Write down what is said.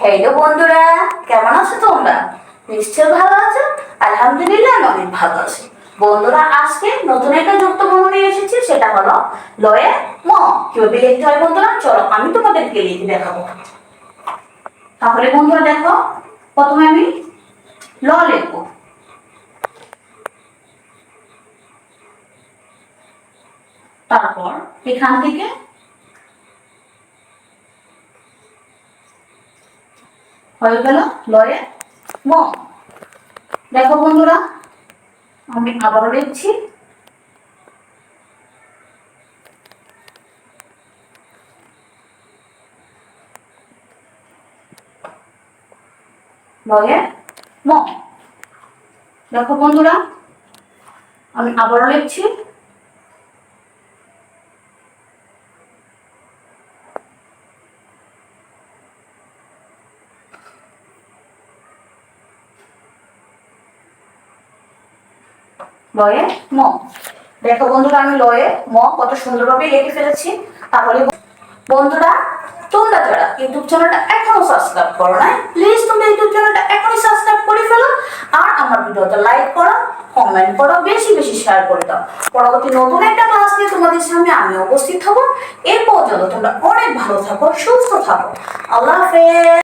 Hello বন্ধুরা, কেমন আছো তোমরা? নিশ্চয় ভালো আছো? আলহামদুলিল্লাহ, আমি ভালো আছি। বন্ধুরা, আজকে নতুন একটা যুক্ত যুক্তবর্ণ নিয়ে এসেছি, সেটা হলো লয়ে ম। কীভাবে লিখতে হয় বন্ধুরা? চলো, আমি তোমাদেরকে লিখে দেখাবো। তাহলে বন্ধুরা দেখো, প্রথমে আমি ল লিখব। তারপর এখান থেকে হয়ে গেল লয়ে ম। দেখো বন্ধুরা, আমি আবারও লিখছি। লয়ে ম। দেখো বন্ধুরা, আমি আবারও লিখছি। লয়ে ম। দেখো বন্ধুরা, আমি লয়ে ম কত সুন্দরভাবে লিখে ফেলেছি। তাহলে বন্ধুরা, তোমরা যারা ইউটিউব চ্যানেলটা এখনও সাবস্ক্রাইব করো না প্লিজ তোমরা ইউটিউব চ্যানেলটা এখনই সাবস্ক্রাইব করে ফেলো। আর আমার ভিডিওটা লাইক করো কমেন্ট করো, বেশি বেশি শেয়ার করে দাও। পরবর্তী নতুন একটা ক্লাস নিয়ে তোমাদের সামনে আমি উপস্থিত হব। এর পর্যন্ত তোমরা অনেক ভালো থাকো, সুস্থ থাকো। আল্লাহ হাফেজ।